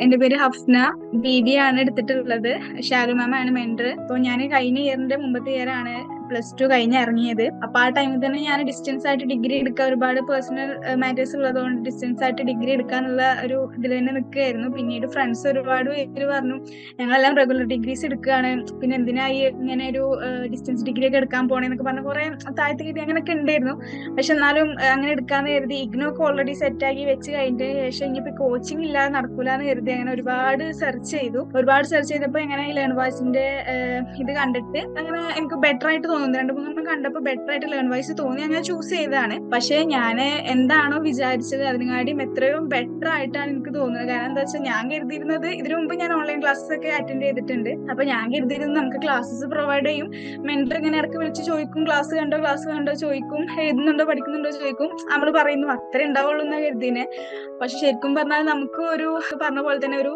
എന്റെ പേര് Hafna. B B ആണ് എടുത്തിട്ടുള്ളത്. ഷാരു മാം ആണ് മെന്റർ അപ്പോൾ ഞാൻ കഴിഞ്ഞ ഇയറിന്റെ മുമ്പത്തെ ഇയറാണ് പ്ലസ് ടു കഴിഞ്ഞ് ഇറങ്ങിയത്. അപ്പൊ ആ ടൈമിൽ തന്നെ ഞാൻ ഡിസ്റ്റൻസ് ആയിട്ട് ഡിഗ്രി എടുക്കാൻ ഒരുപാട് പേഴ്സണൽ മാറ്റേഴ്സ് ഉള്ളതുകൊണ്ട് ഡിസ്റ്റൻസ് ആയിട്ട് ഡിഗ്രി എടുക്കാനുള്ള ഒരു ഇതിൽ തന്നെ നിൽക്കുകയായിരുന്നു. പിന്നീട് ഫ്രണ്ട്സ് ഒരുപാട് പേര് പറഞ്ഞു ഞങ്ങളെല്ലാം റെഗുലർ ഡിഗ്രീസ് എടുക്കുകയാണ്. പിന്നെ എന്തിനായി ഇങ്ങനെ ഒരു ഡിസ്റ്റൻസ് ഡിഗ്രി ഒക്കെ എടുക്കാൻ പോണേന്നൊക്കെ പറഞ്ഞ കുറെ താഴ്ത്തി കിട്ടി അങ്ങനെയൊക്കെ ഉണ്ടായിരുന്നു പക്ഷെ എന്നാലും അങ്ങനെ എടുക്കാന്ന് കരുതി ഇഗ്നോ ഓൾറെഡി സെറ്റ് ആക്കി വെച്ച് കഴിഞ്ഞതിന് ശേഷം ഇനിയിപ്പോ കോച്ചിങ് ഇല്ലാതെ നടക്കൂലെന്ന് കരുതി അങ്ങനെ ഒരുപാട് സെർച്ച് ചെയ്തു. ഒരുപാട് സെർച്ച് ചെയ്തപ്പോൾ എങ്ങനെ ലേൺ വാച്ചിന്റെ ഇത് കണ്ടിട്ട് അങ്ങനെ എനിക്ക് ബെറ്റർ ആയിട്ട് തോന്നുന്നു. രണ്ട് മൂന്നെണ്ണം കണ്ടപ്പോൾ ബെറ്റർ ആയിട്ട് ലേൺ വൈസ് തോന്നി. അങ്ങനെ ചൂസ് ചെയ്തതാണ്. പക്ഷെ ഞാൻ എന്താണോ വിചാരിച്ചത് അതിനെക്കാട്ടിയും എത്രയോ ബെറ്റർ ആയിട്ടാണ് എനിക്ക് തോന്നുന്നത്. കാരണം എന്താ വെച്ചാൽ ഞാൻ കരുതിയിരുന്നത് ഇതിനു മുമ്പ് ഞാൻ ഓൺലൈൻ ക്ലാസ്സസ് ഒക്കെ അറ്റൻഡ് ചെയ്തിട്ടുണ്ട്. അപ്പൊ ഞാൻ കരുതിയിരുന്നത് നമുക്ക് ക്ലാസ്സസ് പ്രൊവൈഡ് ചെയ്യും. മെന്റർ ഇങ്ങനെ ഇടയ്ക്ക് വിളിച്ച് ചോദിക്കും ക്ലാസ് കണ്ടോ? ക്ലാസ് കണ്ടോ? ചോദിക്കും. എഴുതുന്നുണ്ടോ? പഠിക്കുന്നുണ്ടോ? ചോദിക്കും. നമ്മൾ പറയുന്നു അത്രേ ഉണ്ടാവുള്ളൂ എന്നാ കരുതിനെ. പക്ഷെ ശരിക്കും പറഞ്ഞാൽ നമുക്ക് ഒരു പറഞ്ഞ പോലെ തന്നെ ഒരു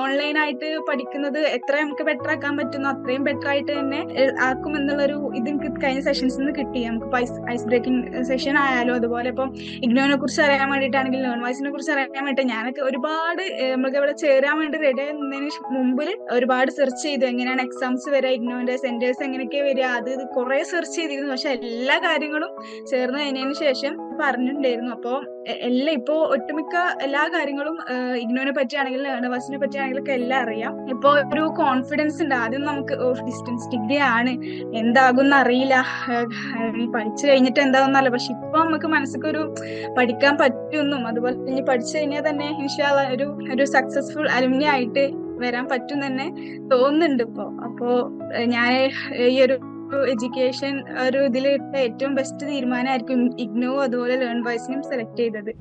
ഓൺലൈൻ ആയിട്ട് പഠിക്കുന്നത് എത്ര നമുക്ക് ബെറ്റർ ആക്കാൻ പറ്റുന്നു. അത്രയും ബെറ്റർ ആയിട്ട് തന്നെ ആക്കും എന്നുള്ളൊരു ഇത് കഴിഞ്ഞ സെഷൻസിൽ നിന്ന് കിട്ടി. നമുക്ക് ഐസ് ബ്രേക്കിംഗ് സെഷൻ ആയാലും അതുപോലെ ഇപ്പം ഇഗ്നോനെ കുറിച്ച് അറിയാൻ വേണ്ടിയിട്ടാണെങ്കിൽ ലേൺ വൈസിനെ കുറിച്ച് അറിയാൻ വേണ്ടി ഞാനൊക്കെ ഒരുപാട് നമുക്ക് ഇവിടെ ചേരാൻ വേണ്ടി റെഡി ആയിരുന്നതിന് മുമ്പിൽ ഒരുപാട് സെർച്ച് ചെയ്തു. എങ്ങനെയാണ് എക്സാംസ് വരിക ഇഗ്നോന്റെ സെന്റേഴ്സ് എങ്ങനെയൊക്കെ വരിക അത് ഇത് കുറെ സെർച്ച് ചെയ്തിരുന്നു. പക്ഷെ എല്ലാ കാര്യങ്ങളും ചേർന്ന് കഴിഞ്ഞതിന് ശേഷം പറഞ്ഞിട്ടുണ്ടായിരുന്നു. അപ്പോൾ എല്ലാം ഇപ്പോ ഒട്ടുമിക്ക എല്ലാ കാര്യങ്ങളും ഇഗ്നോനെ പറ്റിയാണെങ്കിലും ലേണവേഴ്സിനെ പറ്റിയാണെങ്കിലും എല്ലാം അറിയാം. ഇപ്പൊ ഒരു കോൺഫിഡൻസ് ഉണ്ട്. ആദ്യം നമുക്ക് ഡിസ്റ്റൻസ് ഡിഗ്രി ആണ്. അറിയില്ല. പഠിച്ചു കഴിഞ്ഞിട്ട് എന്താകുന്നല്ല പക്ഷെ ഇപ്പൊ നമുക്ക് മനസ്സിക്ക് ഒരു പഠിക്കാൻ പറ്റുമെന്നും അതുപോലെ ഇനി പഠിച്ചു കഴിഞ്ഞാൽ തന്നെ ഇൻഷാല്ല ഒരു ഒരു സക്സസ്ഫുൾ അലുമിനി ആയിട്ട് വരാൻ പറ്റും തന്നെ തോന്നുന്നുണ്ട് ഇപ്പോ. അപ്പോ ഞാൻ ഈ ഒരു എഡ്യൂക്കേഷൻ ഒരു ഇതിൽ ഏറ്റവും ബെസ്റ്റ് തീരുമാനമായിരിക്കും ഇഗ്നോ അതുപോലെ ലേൺ വൈസിനും സെലക്ട് ചെയ്തത്.